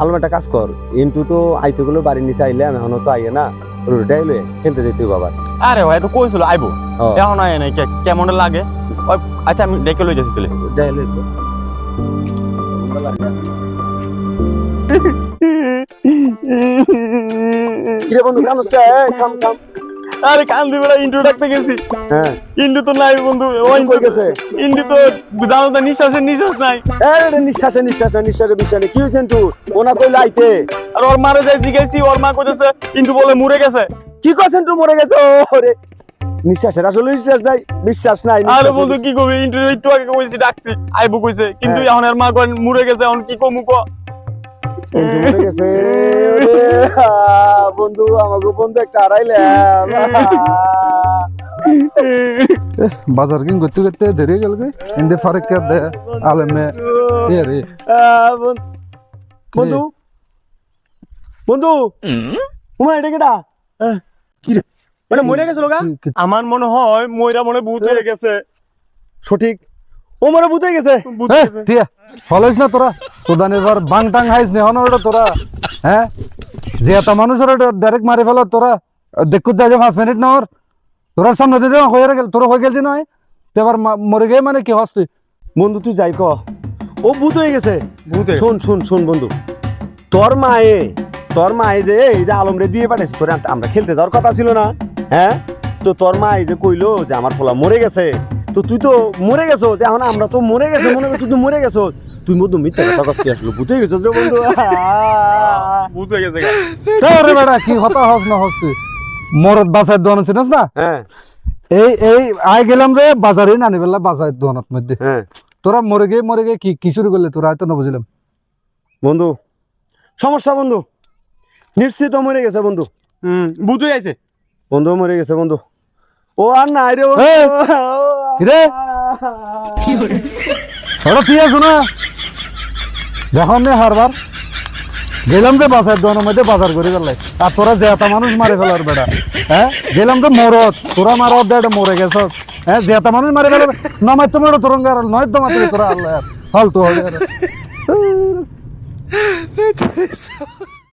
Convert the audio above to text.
আলমাটা কাজ কর। ইন্টু তো আইতে গুলো বাড়ির নিচে আইলে আমি এখনও তো আইয়ে না রোডে আইলে খেলতে যেতে বাবা আরে ভাই তো কইছিল আইবো। এখন আয় নাই কেমন লাগে? আচ্ছা আমি ডেকে লই যাচ্ছি তাহলে। যাইলে তো কিরে বন্ধু কামস কে? কাম কাম। আরে কান্দি বেড়া ইন্টু ডাকতে গেছি। হ্যাঁ। ইন্টু তো নাই বন্ধু ওই কই গেছে? ইন্টু তো জানো তো নিঃশ্বাসের নিঃশ্বাস নাই। আরে নিঃশ্বাসে নিঃশ্বাসে নিঃশ্বাসে বিশ্বাসে কি হয়েছে তুই ওনা কইলে আইতে। আর ওর মারে যাই জিজ্ঞাসি ওর মা কইতেছে ইন্টু বলে মরে গেছে। কি করছেন তুই মরে গেছে? ওরে নিঃশ্বাসের আসলে নিঃশ্বাস নাই বিশ্বাস নাই আরে বন্ধু কি কবি? ইন্টু একটু আগে কইছি ডাকছি আইবো কইছে। কিন্তু হ্যাঁ। এখন আর মা কই মরে গেছে এখন কি কমু ক? বন্ধু মরে গেছে বন্ধু আমাকে বন্ধু একটা বাজার করতে করতে দেরি গেল ইন্দে কে দে বন্ধু বন্ধু এটা কি রে? মানে মরে আমার মনে হয় ময়রা মনে ভূত হয়ে গেছে। সঠিক। ও মরে ভূত হয়ে গেছে? ঠিক হ্যাঁ, ফলাইস না তোরা। তোদানের বার বাং টাং হাইস নেহন ওটা তোরা। হ্যাঁ? যে এত মানুষের ডাইরেক্ট মারি ফেল তোরা দেখু যা যে পাঁচ মিনিট না ওর তোরা সামনে দিতে হয়ে গেল তোরা হয়ে গেলছি নয় তো এবার মরে গিয়ে মানে কি হস তুই? বন্ধু তুই যাই ক। ও ভূত হয়ে গেছে। ভূত শোন শোন শোন বন্ধু। তোর মায়ে তোর মায়ে যে এই যে আলম রে দিয়ে পাঠাইছে তোরে আমরা খেলতে যাওয়ার কথা ছিল না হ্যাঁ? তো তোর মা এই যে কইলো যে আমার পোলা মরে গেছে তো তুই তো মরে গেছো যে এখন আমরা তো মরে গেছো মনে তুই তো মরে গেছো। তুই মধ্যে মিথ্যা কথা কষ্ট আসলো? ভূত গেছো রে বন্ধু। ভূত গেছে গা। তোরে বেড়া কি হতা হস না হস তুই? মরদ বাসায় দোয়ান চিনস না? হ্যাঁ। এই এই আই গেলাম যে বাজারে নানি বেলা বাসায় দোয়ানত মধ্যে। হ্যাঁ। তোরা মরে গিয়ে মরে গিয়ে কি কি শুরু করলে তোরা? হয়তো না বুঝলাম। বন্ধু সমস্যা বন্ধু। নিশ্চিত মরে গেছে বন্ধু। হুম হয়ে গেছে বন্ধু মরে গেছে বন্ধু। ও আর নাই রে বন্ধু। এই, ও কিরে? ওরা ঠিক আছে না? দেখুন নে হারবার। গেলাম যে বাজার দোকানের মধ্যে বাজার করে গেলে আর তোরা যে এত মানুষ মারে ফেলার বেড়া হ্যাঁ? গেলাম তো মরত তোরা মারত দেড় মরে গেছ হ্যাঁ? যে এত মানুষ মারে ফেলার নমাই তো মেরো তোরঙ্গ আর, নয় তো মাত্র তোরা আল্লাহ ফালতু হবে।